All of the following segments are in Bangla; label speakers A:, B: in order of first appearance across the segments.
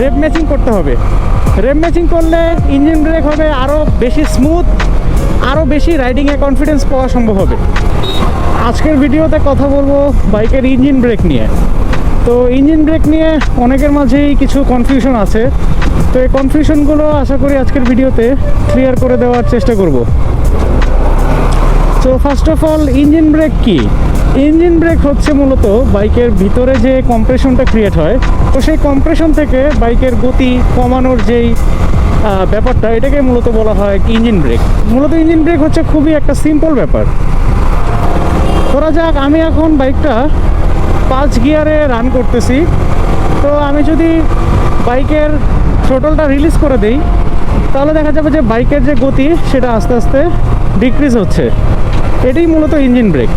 A: রেপ ম্যাচিং করতে হবে। রেপ ম্যাচিং করলে ইঞ্জিন ব্রেক হবে আরও বেশি স্মুথ আরও বেশি রাইডিংয়ে কনফিডেন্স পাওয়া সম্ভব হবে। আজকের ভিডিওতে কথা বলব বাইকের ইঞ্জিন ব্রেক নিয়ে। তো ইঞ্জিন ব্রেক নিয়ে অনেকের মাঝেই কিছু কনফিউশন আছে। তো এই কনফিউশনগুলো আশা করি আজকের ভিডিওতে ক্লিয়ার করে দেওয়ার চেষ্টা করব। তো first of all engine brake কি? ইঞ্জিন ব্রেক হচ্ছে মূলত বাইকের ভিতরে যে কম্প্রেশনটা ক্রিয়েট হয়। তো সেই কম্প্রেশন থেকে বাইকের গতি কমানোর যেই ব্যাপারটা, এটাকে মূলত বলা হয় ইঞ্জিন ব্রেক মূলত ইঞ্জিন ব্রেক হচ্ছে খুবই একটা সিম্পল ব্যাপার। ধরা যাক, আমি এখন বাইকটা পাঁচ গিয়ারে রান করতেছি। তো আমি যদি বাইকের থ্রোটলটা রিলিজ করে দেই, তাহলে দেখা যাবে যে বাইকের যে গতি, সেটা আস্তে আস্তে ডিক্রিজ হচ্ছে। এটাই মূলত ইঞ্জিন ব্রেক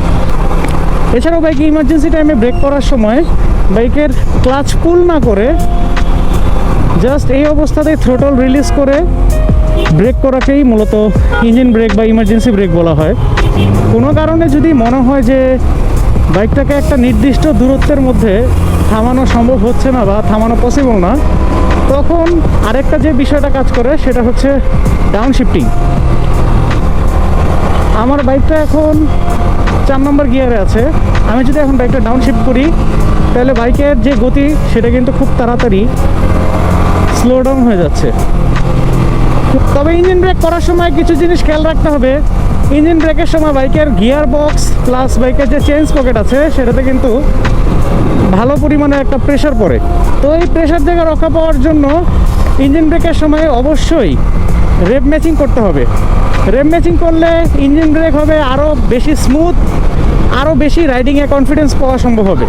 A: এছাড়াও বাইকে ইমার্জেন্সি টাইমে ব্রেক করার সময় বাইকের ক্লাচ পুল না করে জাস্ট এই অবস্থাতেই থ্রোটল রিলিজ করে ব্রেক করাকেই মূলত ইঞ্জিন ব্রেক বা ইমার্জেন্সি ব্রেক বলা হয়। কোনো কারণে যদি মনে হয় যে বাইকটাকে একটা নির্দিষ্ট দূরত্বের মধ্যে থামানো সম্ভব হচ্ছে না বা থামানো পসিবল না, তখন আরেকটা যে বিষয়টা কাজ করে সেটা হচ্ছে ডাউন শিফটিং আমার বাইকটা এখন চার নম্বর গিয়ারে আছে। আমি যদি এখন বাইকটা ডাউন শিফট করি, তাহলে বাইকের যে গতি, সেটা কিন্তু খুব তাড়াতাড়ি স্লো ডাউন হয়ে যাচ্ছে। তবে ইঞ্জিন ব্রেক করার সময় কিছু জিনিস খেয়াল রাখতে হবে। ইঞ্জিন ব্রেকের সময় বাইকের গিয়ার বক্স প্লাস বাইকের যে চেঞ্জ পকেট আছে, সেটাতে কিন্তু ভালো পরিমাণে একটা প্রেশার পড়ে। তো এই প্রেশার থেকে রক্ষা পাওয়ার জন্য ইঞ্জিন ব্রেকের সময় অবশ্যই রেপ ম্যাচিং করতে হবে। রেপ ম্যাচিং করলে ইঞ্জিন ব্রেক হবে আরও বেশি স্মুথ আরও বেশি রাইডিংয়ে কনফিডেন্স পাওয়া সম্ভব হবে।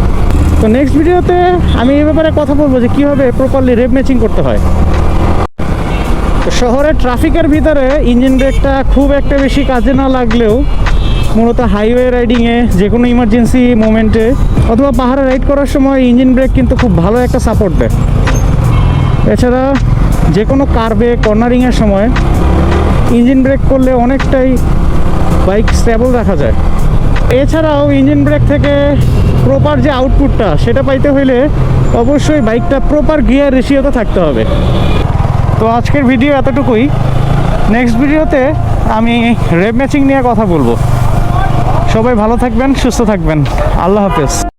A: তো নেক্সট ভিডিওতে আমি এই ব্যাপারে কথা বলব যে কীভাবে প্রপারলি রেপ ম্যাচিং করতে হয়। তো শহরের ট্রাফিকের ভিতরে ইঞ্জিন ব্রেকটা খুব একটা বেশি কাজে না লাগলেও মূলত হাইওয়ে রাইডিংয়ে যে কোনো ইমার্জেন্সি মোমেন্টে অথবা পাহাড়ে রাইড করার সময় ইঞ্জিন ব্রেক কিন্তু খুব ভালো একটা সাপোর্ট দেয়। এছাড়া যে কোনো কার্ভে কর্নারিংয়ের সময় ইঞ্জিন ব্রেক করলে অনেকটাই বাইক স্টেবল রাখা যায়। এছাড়াও ইঞ্জিন ব্রেক থেকে প্রপার যে আউটপুটটা সেটা পাইতে হইলে অবশ্যই বাইকটা প্রপার গিয়ার রেশিওতে থাকতে হবে। তো আজকের ভিডিও এতটুকুই। নেক্সট ভিডিওতে আমি রেপ ম্যাচিং নিয়ে কথা বলব। সবাই ভালো থাকবেন, সুস্থ থাকবেন। আল্লাহ হাফেজ।